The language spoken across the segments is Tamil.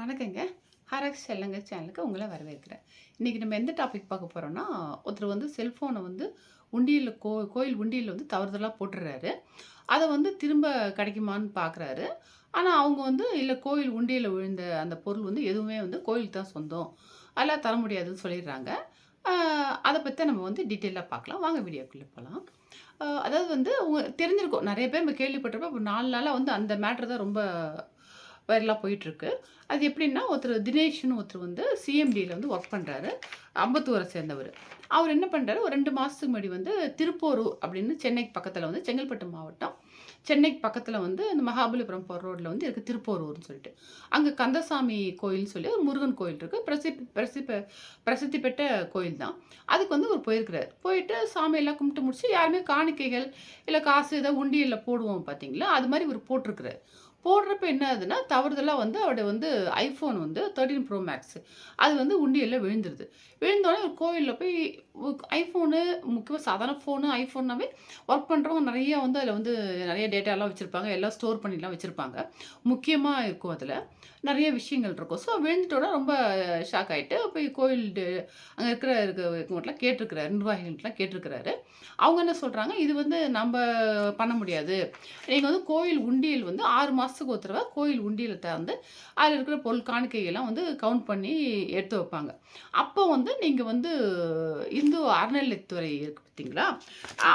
வணக்கங்க. ஹரக்ஸ் செல்லங்க சேனலுக்கு உங்களை வரவேற்கிறேன். இன்றைக்கி நம்ம எந்த டாபிக் பார்க்க போகிறோன்னா ஒருத்தர் வந்து செல்ஃபோனை வந்து உண்டியலில் கோ கோயில் உண்டியலில் வந்து தவறுதலாக போட்டுடுறாரு அதை வந்து திரும்ப கிடைக்குமான்னு பார்க்குறாரு ஆனால் அவங்க வந்து இல்லை கோயில் உண்டியலில் விழுந்த அந்த பொருள் வந்து எதுவுமே வந்து கோயிலுக்கு தான் சொந்தம். அதெல்லாம் தர முடியாதுன்னு சொல்லிடுறாங்க. அதை பற்றி நம்ம வந்து டீட்டெயிலாக பார்க்கலாம். வாங்க வீடியோக்குள்ளே போகலாம் அதாவது வந்து உங்க தெரிஞ்சிருக்கும். நிறைய பேர் நம்ம கேள்விப்பட்டிருப்போம். இப்போ நாலு நாளாக வந்து அந்த மேட்ரு தான் ரொம்ப வைரலாக போயிட்டுருக்கு. அது எப்படின்னா ஒருத்தர் தினேஷ்னு ஒருத்தர் வந்து சிஎம்டியில் வந்து ஒர்க் பண்ணுறாரு அம்பத்தூரை சேர்ந்தவர். அவர் என்ன பண்ணுறாரு ஒரு ரெண்டு மாதத்துக்கு முன்னாடி வந்து திருப்போரூர் அப்படின்னு சென்னைக்கு பக்கத்தில் வந்து செங்கல்பட்டு மாவட்டம். சென்னைக்கு பக்கத்தில் வந்து இந்த மகாபலிபுரம் போகிற ரோட்டில் வந்து இருக்குது திருப்போரூர்னு சொல்லிட்டு. அங்கே கந்தசாமி கோயில்னு சொல்லி ஒரு முருகன் கோயில் இருக்குது பிரசி பிரசி பிரசித்தி பெற்ற கோயில் தான். அதுக்கு வந்து அவர் போயிருக்கிறார். போயிட்டு சாமியெல்லாம் கும்பிட்டு முடிச்சு யாருமே காணிக்கைகள் இல்லை காசு ஏதாவது உண்டியலில் போடுவோம் பார்த்தீங்களா அது மாதிரி இவர் போட்டிருக்கிறார். போடுறப்ப என்ன ஆகுதுன்னா தவறுதலாக வந்து அவருடைய வந்து ஐஃபோன் வந்து தேர்ட்டின் ப்ரோ மேக்ஸ் அது வந்து உண்டியலில் விழுந்துருது. விழுந்தோடனே ஒரு கோவிலில் போய் ஐஃபோனு முக்கியமாக சாதாரண ஃபோனு ஐஃபோன்னாவே ஒர்க் பண்ணுறவங்க நிறைய வந்து அதில் வந்து நிறைய டேட்டாலாம் வச்சுருப்பாங்க எல்லாம் ஸ்டோர் பண்ணிலாம் வச்சுருப்பாங்க. முக்கியமாக இருக்கும் அதில். நிறைய விஷயங்கள் இருக்கும். ஸோ விழுந்துட்டோட ரொம்ப ஷாக் ஆகிட்டு போய் கோயில் அங்கே இருக்கிற இருக்கவங்கட்டலாம் கேட்டிருக்கிறாரு நிர்வாகிகள்லாம் கேட்டிருக்கிறாரு. அவங்க என்ன சொல்கிறாங்க இது வந்து நம்ம பண்ண முடியாது. நீங்கள் வந்து கோயில் உண்டியல் வந்து ஆறு மாதத்துக்கு ஒரு தடவை கோயில் உண்டியலை திறந்து அதில் இருக்கிற பொருள் காணிக்கையெல்லாம் வந்து கவுண்ட் பண்ணி எடுத்து வைப்பாங்க. அப்போ வந்து நீங்கள் வந்து இந்து அறநிலைத்துறை இருக்கு பார்த்தீங்களா?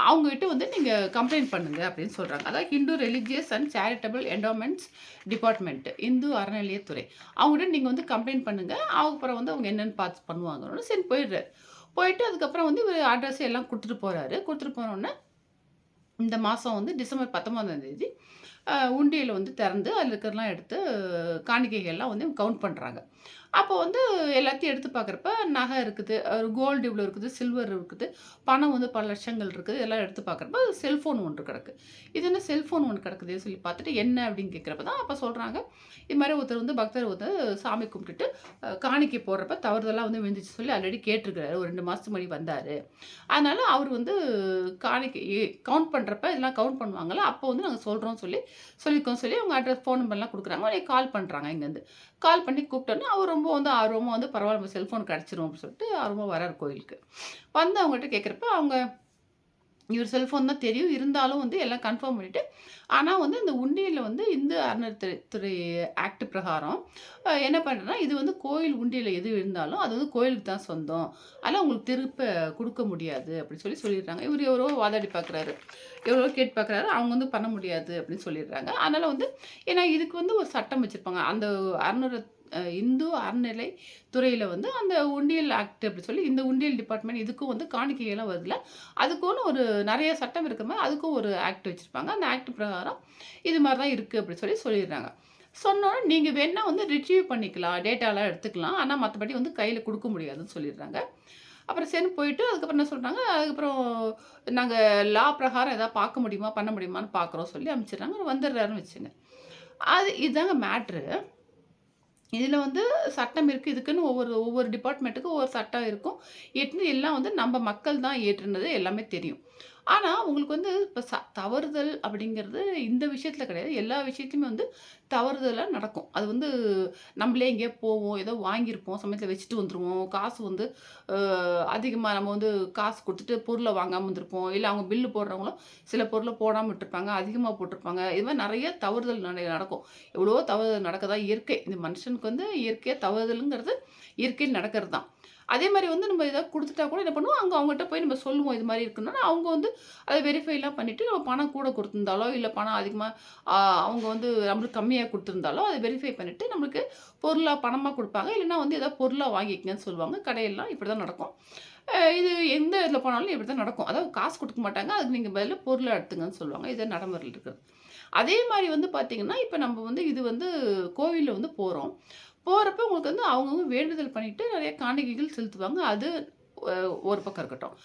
அவங்ககிட்ட வந்து நீங்கள் கம்ப்ளைண்ட் பண்ணுங்க அப்படின்னு சொல்கிறாங்க அதாவது Hindu religious and charitable endowments department Hindu அறநிலைய அறநிலையத்துறை அவங்ககிட்ட நீங்கள் வந்து கம்ப்ளைண்ட் பண்ணுங்கள் அப்புறம் வந்து அவங்க என்னென்னு பார்த்து பண்ணுவாங்கன்னு சரி போயிடுறாரு. போயிட்டு அதுக்கப்புறம் வந்து இவர் அட்ரஸ் எல்லாம் கொடுத்துட்டு போகிறாரு கொடுத்துட்டு போனோடனே இந்த மாதம் வந்து டிசம்பர் பத்தொம்பதாம் தேதி உண்டியில் வந்து திறந்து அதில் இருக்கிறலாம் எடுத்து காணிக்கைகள்லாம் வந்து கவுண்ட் பண்ணுறாங்க அப்போ வந்து எல்லாத்தையும் எடுத்து பார்க்குறப்ப நகை இருக்குது ஒரு கோல்டு இவ்வளோ இருக்குது சில்வர் இருக்குது பணம் வந்து பல லட்சங்கள் இருக்குது எல்லாம் எடுத்து பார்க்குறப்ப செல்ஃபோன் ஒன்று கிடக்கு. இது என்ன செல்ஃபோன் ஒன்று கிடக்குதுன்னு சொல்லி பார்த்துட்டு என்ன அப்படின்னு கேட்குறப்ப தான் அப்போ சொல்கிறாங்க இது மாதிரி ஒருத்தர் வந்து பக்தர் வந்து சாமி கும்பிட்டுட்டு காணிக்கை போடுறப்ப தவறுதலாக வந்து விழுந்துச்சு சொல்லி ஆல்ரெடி கேட்டிருக்கிறாரு. ஒரு ரெண்டு மாதத்துக்கு முன்னாடி வந்தார். அதனால் அவர் வந்து காணிக்கை கவுண்ட் பண்ணுறப்ப இதெல்லாம் கவுண்ட் பண்ணுவாங்கல்ல அப்போ வந்து நாங்கள் சொல்கிறோம் சொல்லி சொல்லியிருக்கோம் சொல்லி அவங்க அட்ரஸ் ஃபோன் நம்பர்லாம் கொடுக்குறாங்க. உடனே கால் பண்ணுறாங்க இங்கேருந்து. கால் பண்ணி கூப்பிட்டோன்னே அவர் ரொம்ப வந்து ஆர்வமாக வந்து பரவாயில்ல செல்ஃபோன் கிடச்சிரும் அப்படின்னு சொல்லிட்டு ஆர்வமாக வரார் கோயிலுக்கு. வந்து அவங்ககிட்ட கேட்குறப்ப அவங்க இவர் செல்ஃபோன் தான் தெரியும். இருந்தாலும் வந்து எல்லாம் கன்ஃபார்ம் பண்ணிவிட்டு ஆனால் வந்து இந்த உண்டியலில் வந்து இந்து அறநிலைத்துறை துறை ஆக்ட் பிரகாரம் என்ன பண்ணுறேன்னா இது வந்து கோயில் உண்டியலில் எது இருந்தாலும் அது வந்து கோயிலுக்கு தான் சொந்தம். அதெல்லாம் உங்களுக்கு திருப்ப கொடுக்க முடியாது அப்படின்னு சொல்லி சொல்லிடுறாங்க. இவர் எவ்வளோ வாதாடி பார்க்குறாரு எவ்வளோ கேட்டு பார்க்குறாரு அவங்க வந்து பண்ண முடியாது அப்படின்னு சொல்லிடுறாங்க. அதனால் வந்து ஏன்னா இதுக்கு வந்து ஒரு சட்டம் வச்சுருப்பாங்க. அந்த அறநூறு இந்து அறநிலை துறையில் வந்து அந்த உண்டியல் ஆக்ட் அப்படி சொல்லி இந்த உண்டியல் டிபார்ட்மெண்ட் இதுக்கும் வந்து காணிக்கையெல்லாம் வருதுல அதுக்குன்னு ஒரு நிறைய சட்டம் இருக்கிற மாதிரி அதுக்கும் ஒரு ஆக்ட் வச்சுருப்பாங்க. அந்த ஆக்ட் பிரகாரம் இது மாதிரி தான் இருக்குது அப்படி சொல்லி சொல்லிடுறாங்க. சொன்னோன்னே நீங்கள் வேணால் வந்து ரிட்ரீவ் பண்ணிக்கலாம் டேட்டாலாம் எடுத்துக்கலாம். ஆனால் மற்றபடி வந்து கையில் கொடுக்க முடியாதுன்னு சொல்லிடுறாங்க. அப்புறம் சரி போயிட்டு அதுக்கப்புறம் என்ன சொல்கிறாங்க அதுக்கப்புறம் நாங்கள் லா பிரகாரம் எதாவது பார்க்க முடியுமா பண்ண முடியுமான்னு பார்க்குறோம் சொல்லி அனுப்பிச்சிடுறாங்க. வந்துடுறாருன்னு வச்சுங்க. அது இதுதாங்க மேட்ரு இதில் வந்து சட்டம் இருக்குது இதுக்குன்னு ஒவ்வொரு ஒவ்வொரு டிபார்ட்மெண்ட்டுக்கும் ஒவ்வொரு சட்டம் இருக்கும். ஏற்று எல்லாம் வந்து நம்ம மக்கள் தான் ஏற்றுனது எல்லாமே தெரியும். ஆனால் உங்களுக்கு வந்து இப்போ ச தவறுதல் அப்படிங்கிறது இந்த விஷயத்தில் கிடையாது. எல்லா விஷயத்துலையுமே வந்து தவறுதலாக நடக்கும். அது வந்து நம்மளே எங்கேயோ போவோம் ஏதோ வாங்கியிருப்போம் சமயத்தில் வச்சுட்டு வந்துடுவோம் காசு வந்து அதிகமாக நம்ம வந்து காசு கொடுத்துட்டு பொருளை வாங்காமல் வந்திருப்போம் இல்லை அவங்க பில்லு போடுறவங்களும் சில பொருளை போடாமல் விட்டுருப்பாங்க அதிகமாக போட்டிருப்பாங்க. இது மாதிரி நிறைய தவறுதல் நடக்கும். எவ்வளோ தவறுதல் நடக்கதா? இயற்கை. இந்த மனுஷனுக்கு வந்து இயற்கையாக தவறுதலுங்கிறது இயற்கையில் நடக்கிறது தான் அதே மாதிரி வந்து நம்ம ஏதாவது கொடுத்துட்டா கூட என்ன பண்ணுவோம்? அங்கே அவங்ககிட்ட போய் நம்ம சொல்லுவோம் இது மாதிரி இருக்குன்னா அவங்க வந்து அதை வெரிஃபைலாம் பண்ணிவிட்டு நம்ம பணம் கூட கொடுத்துருந்தாலோ இல்லை பணம் அதிகமாக அவங்க வந்து நம்மளுக்கு கம்மியாக கொடுத்துருந்தாலோ அதை வெரிஃபை பண்ணிவிட்டு நம்மளுக்கு பொருளாக பணமாக கொடுப்பாங்க. இல்லைனா வந்து ஏதாவது பொருளாக வாங்கிக்கங்கன்னு சொல்லுவாங்க. கடையெல்லாம் இப்படி தான் நடக்கும் இது எந்த இதில் போனாலும் இப்படி தான் நடக்கும். அதாவது காசு கொடுக்க மாட்டாங்க. அதுக்கு நீங்கள் பதில் பொருளை எடுத்துங்கன்னு சொல்லுவாங்க. இது நடைமுறையில் இருக்குது. அதே மாதிரி வந்து பார்த்திங்கன்னா இப்போ நம்ம வந்து இது வந்து கோவிலில் வந்து போகிறோம் போகிறப்ப உங்களுக்கு வந்து அவங்கவுங்க வேண்டுதல் பண்ணிட்டு நிறைய காணிக்கைகள் செலுத்துவாங்க. அது ஒரு பக்கம் இருக்கட்டும்.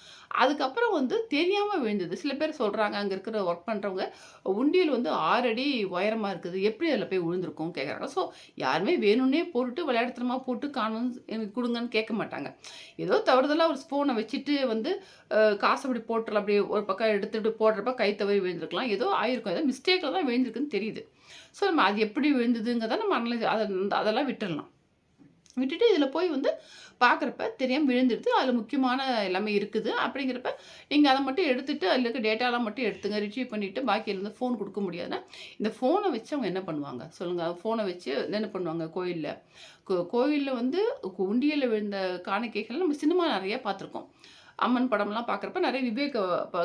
அதுக்கப்புறம் வந்து தெரியாமல் விழுந்தது. சில பேர் சொல்கிறாங்க அங்கே இருக்கிற ஒர்க் பண்ணுறவங்க உண்டியல் வந்து ஆறடி உயரமாக இருக்குது. எப்படி அதில் போய் விழுந்திருக்கும் கேட்குறாங்க ஸோ யாருமே வேணும்னே போட்டுட்டு விளையாடுத்தனமாக போட்டு காணும் எனக்கு கொடுங்கன்னு கேட்க மாட்டாங்க. ஏதோ தவறுதலாக ஒரு ஸ்பூனை வச்சுட்டு வந்து காசு அப்படி போட்டுல அப்படி ஒரு பக்கம் எடுத்துகிட்டு போடுறப்ப கை தவறி விழுந்திருக்கலாம். ஏதோ ஆயிருக்கும். ஏதோ மிஸ்டேக்கில் தான் விழுந்திருக்குன்னு தெரியுது. ஸோ நம்ம அது எப்படி விழுந்ததுங்கிறத நம்ம அனலைஸ் அதை அதெல்லாம் விட்டுடலாம் விட்டுட்டு இதில் போய் வந்து பார்க்குறப்ப தெரியாமல் விழுந்துடுது. அதில் முக்கியமான எல்லாமே இருக்குது. அப்படிங்கிறப்ப நீங்கள் அதை மட்டும் எடுத்துட்டு அதில் இருக்க டேட்டாலாம் மட்டும் எடுத்துங்க. ரிட்ரீவ் பண்ணிவிட்டு பாக்கியிலேருந்து ஃபோன் கொடுக்க முடியாதுன்னா இந்த ஃபோனை வச்சு அவங்க என்ன பண்ணுவாங்க? சொல்லுங்கள் ஃபோனை வச்சு என்ன பண்ணுவாங்க? கோயிலில். கோ கோயிலில் வந்து உண்டியலில் விழுந்த காணிக்கைகள் நம்ம சினிமா நிறையா பார்த்துருக்கோம். அம்மன் படம்லாம் பார்க்குறப்ப நிறைய விவேக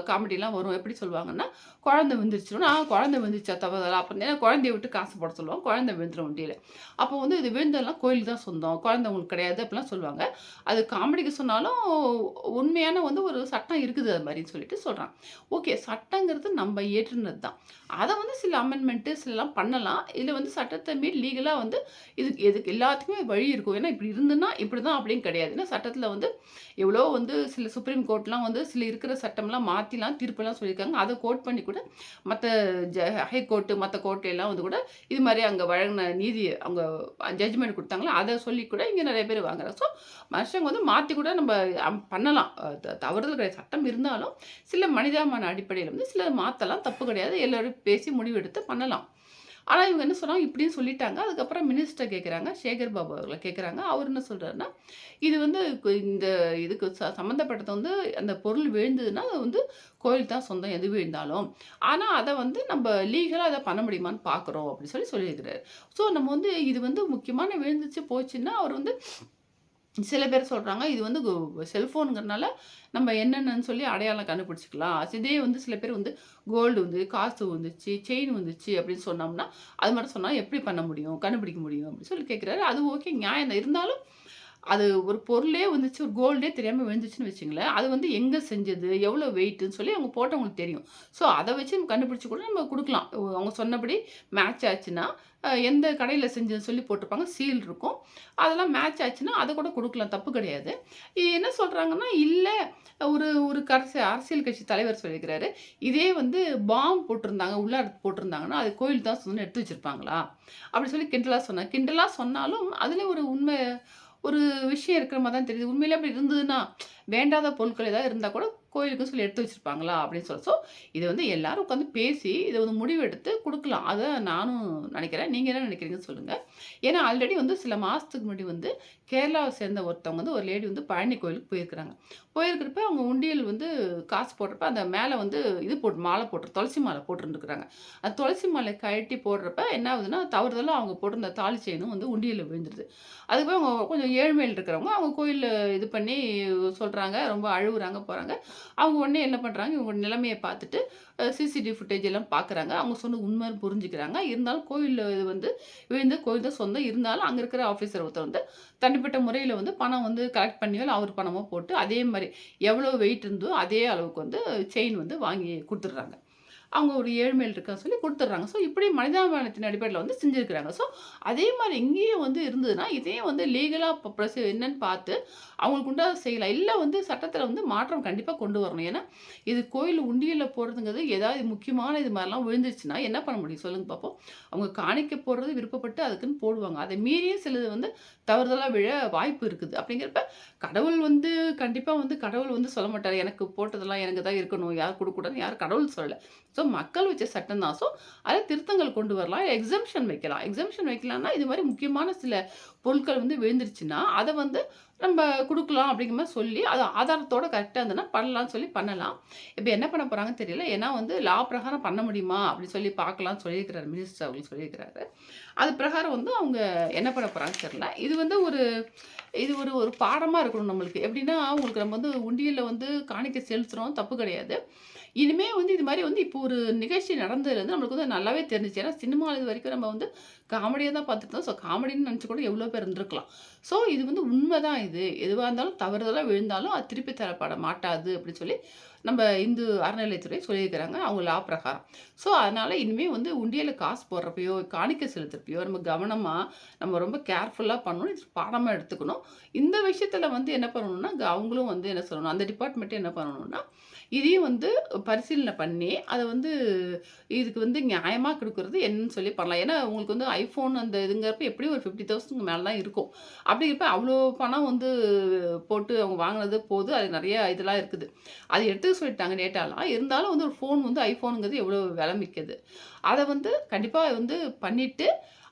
காமெடிலாம் வரும். எப்படி சொல்லுவாங்கன்னா குழந்தை விழுந்துருச்சுன்னா குழந்தை விழுந்துச்சா தவறதெல்லாம் அப்போ ஏன்னா குழந்தைய விட்டு காசு போட சொல்லுவாங்க குழந்தை விழுந்துடும் வண்டியில். அப்போ வந்து இது விழுந்தெல்லாம் கோயிலுக்கு தான் சொந்தம் குழந்தை உங்களுக்கு கிடையாது அப்படிலாம் சொல்லுவாங்க. அது காமெடிக்கு சொன்னாலும் உண்மையான வந்து ஒரு சட்டம் இருக்குது அது மாதிரின்னு சொல்லிட்டு சொல்கிறான் ஓகே சட்டங்கிறது நம்ம ஏற்றுனது தான். அதை வந்து சில அமெண்ட்மெண்ட்டு சிலலாம் பண்ணலாம். இதில் வந்து சட்டத்தை மீறி லீகலாக வந்து இதுக்கு எதுக்கு எல்லாத்துக்குமே வழி இருக்கும். ஏன்னா இப்படி இருந்துன்னா இப்படி தான் அப்படின்னு கிடையாது. ஏன்னா சட்டத்தில் வந்து எவ்வளோ வந்து சில சுப்ரீம் கோர்ட்லாம் வந்து சில இருக்கிற சட்டம்லாம் மாற்றிலாம் தீர்ப்பெல்லாம் சொல்லியிருக்காங்க. அதை கோட் பண்ணி கூட மற்ற ஜ ஹைகோர்ட்டு மற்ற கோர்ட்டு எல்லாம் வந்து கூட இது மாதிரி அங்கே வழங்கின நீதி அவங்க ஜட்ஜ்மெண்ட் கொடுத்தாங்களோ? அதை சொல்லி கூட இங்கே நிறைய பேர் வாங்குறாங்க. ஸோ மனுஷங்க வந்து மாற்றி கூட நம்ம பண்ணலாம். தவறுதல் கிடையாது. சட்டம் இருந்தாலும் சில மனிதாமான அடிப்படையில் வந்து சில மாற்றலாம் தப்பு கிடையாது. எல்லோரும் பேசி முடிவெடுத்து பண்ணலாம். ஆனால் இவங்க என்ன சொன்னாங்க? இப்படின்னு சொல்லிட்டாங்க. அதுக்கப்புறம் மினிஸ்டர் கேட்குறாங்க சேகர் பாபு அவர்களை கேட்குறாங்க அவர் என்ன சொல்கிறாருன்னா இது வந்து இந்த இதுக்கு ச சம்மந்தப்பட்டது வந்து அந்த பொருள் விழுந்ததுன்னா அது வந்து கோயில் தான் சொந்தம் எது விழுந்தாலும். ஆனால் அதை வந்து நம்ம லீகலாக அதை பண்ண முடியுமான்னு பார்க்குறோம் அப்படின்னு சொல்லி சொல்லியிருக்கிறாரு. ஸோ நம்ம வந்து இது வந்து முக்கியமான விழுந்துச்சு போச்சுன்னா அவர் வந்து சில பேர் சொல்கிறாங்க இது வந்து செல்ஃபோனுங்கிறனால நம்ம என்னென்னு சொல்லி அடையாளம் கண்டுபிடிச்சிக்கலாம். இதே வந்து சில பேர் வந்து கோல்டு வந்து காசு வந்துச்சு செயின் வந்துச்சு அப்படின்னு சொன்னோம்னா அது மாதிரி சொன்னால் எப்படி பண்ண முடியும் கண்டுபிடிக்க முடியும் அப்படின்னு சொல்லி கேட்குறாரு அது ஓகே நியாயம் இருந்தாலும் அது ஒரு பொருளே வந்துச்சு ஒரு கோல்டே தெரியாமல் விழுந்துச்சுன்னு வச்சுங்களேன். அது வந்து எங்கே செஞ்சது எவ்வளோ வெயிட்டுன்னு சொல்லி அவங்க போட்டவங்களுக்கு தெரியும். ஸோ அதை வச்சு நம்ம கண்டுபிடிச்சி கூட நம்ம கொடுக்கலாம். அவங்க சொன்னபடி மேட்ச் ஆச்சுன்னா எந்த கடையில் செஞ்சதுன்னு சொல்லி போட்டிருப்பாங்க சீல் இருக்கும். அதெல்லாம் மேட்ச் ஆச்சுன்னா அதை கூட கொடுக்கலாம் தப்பு கிடையாது. என்ன சொல்கிறாங்கன்னா இல்லை ஒரு ஒரு கரசி அரசியல் கட்சி தலைவர் சொல்லியிருக்கிறாரு இதே வந்து பாம் போட்டிருந்தாங்க உள்ளார போட்டிருந்தாங்கன்னா அது கோயில் தான் சொன்னு எடுத்து வச்சுருப்பாங்களா? அப்படி சொல்லி கிண்டலாக சொன்னாங்க. கிண்டலாக சொன்னாலும் அதில் ஒரு உண்மை ஒரு விஷயம் இருக்கிற மாதிரி தான் தெரியுது. உண்மையிலே அப்படி இருந்ததுன்னா வேண்டாத பொருட்கள் ஏதாவது இருந்தால் கூட கோயிலுக்குன்னு சொல்லி எடுத்து வச்சுருப்பாங்களா அப்படின்னு சொல்லி ஸோ இதை வந்து எல்லோரும் உட்காந்து பேசி இதை வந்து முடிவெடுத்து கொடுக்கலாம். அதை நானும் நினைக்கிறேன். நீங்கள் என்ன நினைக்கிறீங்கன்னு சொல்லுங்கள் ஏன்னா ஆல்ரெடி வந்து சில மாதத்துக்கு முன்னாடி வந்து கேரளாவை சேர்ந்த ஒருத்தவங்க வந்து ஒரு லேடி வந்து பழனி கோயிலுக்கு போயிருக்கிறாங்க. போயிருக்கிறப்ப அவங்க உண்டியல் வந்து காசு போடுறப்ப அந்த மேலே வந்து இது போட்டு மாலை போட்டு துளசி மாலை போட்டுருந்துருக்குறாங்க. அந்த துளசி மாலை கழட்டி போடுறப்ப என்ன ஆகுதுன்னா தவறுதலாக அவங்க போட்டிருந்த தாலி செயினும் வந்து உண்டியலில் விழுந்துருது. அதுக்கு அவங்க கொஞ்சம் ஏழ்மையில் இருக்கிறவங்க அவங்க கோயிலில் இது பண்ணி சொல்கிறாங்க ரொம்ப அழுகுறாங்க போகிறாங்க அவங்க உடனே என்ன பண்ணுறாங்க இவங்க நிலைமையை பார்த்துட்டு சிசிடிவி ஃபுட்டேஜ் எல்லாம் பார்க்குறாங்க அவங்க சொன்ன உண்மை புரிஞ்சுக்கிறாங்க. இருந்தாலும் கோயிலில் இது வந்து விழுந்து கோயில் தான் சொந்தம். இருந்தாலும் அங்கே இருக்கிற ஆஃபீஸர் ஒருத்தர் வந்து தனிப்பட்ட முறையில் வந்து பணம் வந்து கலெக்ட் பண்ணியோ அவர் பணமாக போட்டு அதே மாதிரி எவ்வளோ வெயிட் இருந்தோ அதே அளவுக்கு வந்து செயின் வந்து வாங்கி கொடுத்துட்றாங்க. அவங்க ஒரு ஏழ்மையில் இருக்கான்னு சொல்லி கொடுத்துட்றாங்க. ஸோ இப்படி மனிதாபிமானத்தின் அடிப்படையில் வந்து செஞ்சுருக்கிறாங்க. ஸோ அதே மாதிரி இங்கேயும் வந்து இருந்ததுன்னா இதே வந்து லீகலாக இப்போ என்னன்னு பார்த்து அவங்களுக்கு உண்டாக செய்யலாம் இல்லை வந்து சட்டத்தில் வந்து மாற்றம் கண்டிப்பாக கொண்டு வரணும். ஏன்னா இது கோயில் உண்டியலில் போடுறதுங்கிறது ஏதாவது முக்கியமான இது மாதிரிலாம் விழுந்துருச்சுன்னா என்ன பண்ண முடியும்? சொல்லுங்கள் பார்ப்போம் அவங்க காணிக்க போடுறது விருப்பப்பட்டு அதுக்குன்னு போடுவாங்க. அதை மீறியும் சிலது வந்து தவறுதலாக விழ வாய்ப்பு இருக்குது. அப்படிங்கிறப்ப கடவுள் வந்து கண்டிப்பாக வந்து கடவுள் வந்து சொல்ல மாட்டார். எனக்கு போட்டதெல்லாம் எனக்கு தான் இருக்கணும். யார் கொடுக்கூடாதுன்னு யார் கடவுள் சொல்லலை. ஸோ மக்கள் வச்ச சட்டம் தான். ஸோ அதில் திருத்தங்கள் கொண்டு வரலாம் எக்ஸம்ஷன் வைக்கலாம். எக்ஸம்ஷன் வைக்கலாம்னா இது மாதிரி முக்கியமான சில பொருட்கள் வந்து விழுந்துருச்சுன்னா அதை வந்து நம்ம கொடுக்கலாம் அப்படிங்கிற மாதிரி சொல்லி அது ஆதாரத்தோடு கரெக்டாக இருந்ததுன்னா பண்ணலாம்னு சொல்லி பண்ணலாம். இப்போ என்ன பண்ண போகிறாங்கன்னு தெரியல. ஏன்னா வந்து லா பிரகாரம் பண்ண முடியுமா அப்படின்னு சொல்லி பார்க்கலாம்னு சொல்லியிருக்கிறாரு மினிஸ்டர் அவங்க சொல்லியிருக்கிறாரு. அது பிரகாரம் வந்து அவங்க என்ன பண்ண போகிறாங்கன்னு தெரியல. இது வந்து ஒரு இது ஒரு ஒரு பாடமாக இருக்கணும் நம்மளுக்கு. எப்படின்னா உங்களுக்கு நம்ம வந்து உண்டியலில் வந்து காணிக்க செலுத்துகிறோம் தப்பு கிடையாது. இனிமேல் வந்து இது மாதிரி வந்து இப்போ ஒரு நிகழ்ச்சி நடந்ததுலேருந்து நம்மளுக்கு வந்து நல்லாவே தெரிஞ்சிச்சு. ஏன்னா சினிமாவில் இது வரைக்கும் நம்ம வந்து காமெடியாக தான் பார்த்துருந்தோம். ஸோ காமெடின்னு நினச்சி கூட எவ்வளோ பேர் இருந்திருக்கலாம். ஸோ இது வந்து உண்மை தான் இது. எதுவாக இருந்தாலும் தவறுதலாக விழுந்தாலும் அது திருப்பி தரப்பட மாட்டாது அப்படின்னு சொல்லி நம்ம இந்து அறநிலையத்துறை சொல்லியிருக்கிறாங்க. அவங்க லா பிரகாரம். ஸோ அதனால் இனிமேல் வந்து உண்டியலில் காசு போடுறப்பையோ காணிக்க செலுத்துறப்பையோ நம்ம கவனமாக நம்ம ரொம்ப கேர்ஃபுல்லாக பண்ணணும். இது பாடமாக எடுத்துக்கணும். இந்த விஷயத்தில் வந்து என்ன பண்ணணும்னா அவங்களும் வந்து என்ன சொல்லணும்? அந்த டிபார்ட்மெண்ட்டே என்ன பண்ணணும்னா இதையும் வந்து பரிசீலனை பண்ணி அதை வந்து இதுக்கு வந்து நியாயமாக கொடுக்குறது என்னன்னு சொல்லி பண்ணலாம். ஏன்னா உங்களுக்கு வந்து ஐஃபோன் அந்த இதுங்கிறப்ப எப்படியும் ஒரு ஃபிஃப்டி தௌசண்ட்க்கு மேலே தான் இருக்கும். இருப்ப அவ்வளோ பணம் வந்து போட்டு அவங்க வாங்கினது போது அது நிறைய இதெல்லாம் இருக்குது. அது எடுத்துக்க சொல்லிட்டாங்க டேட்டாலாம். இருந்தாலும் வந்து ஒரு ஃபோன் வந்து ஐஃபோனுங்கிறது எவ்வளோ விலை மிக்கது. அதை வந்து கண்டிப்பாக வந்து பண்ணிட்டு,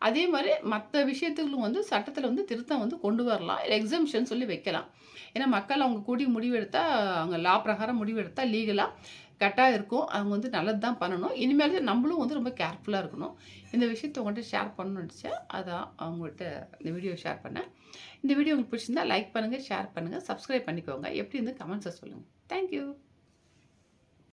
அதே மாதிரி மற்ற விஷயத்துகளும் வந்து சட்டத்தில் வந்து திருத்தம் வந்து கொண்டு வரலாம். எக்ஸம்ஷன் சொல்லி வைக்கலாம். ஏன்னா மக்கள் அவங்க கூடி முடிவெடுத்தா, அவங்க லா பிரகாரம் முடிவெடுத்தால் லீகலாக கரெக்டாக இருக்கும். அவங்க வந்து நல்லது தான் பண்ணணும். இனிமேல் நம்மளும் வந்து ரொம்ப கேர்ஃபுல்லாக இருக்கணும். இந்த விஷயத்தை உங்கள்கிட்ட ஷேர் பண்ணணும்னு நினச்சேன் அதான் அவங்கள்ட்ட இந்த வீடியோ ஷேர் பண்ணேன். இந்த வீடியோ உங்களுக்கு பிடிச்சிருந்தா லைக் பண்ணுங்கள் ஷேர் பண்ணுங்கள் சப்ஸ்கிரைப் பண்ணிக்கோங்க. எப்படி இருந்து கமெண்ட்ஸை சொல்லுங்கள் தேங்க் யூ.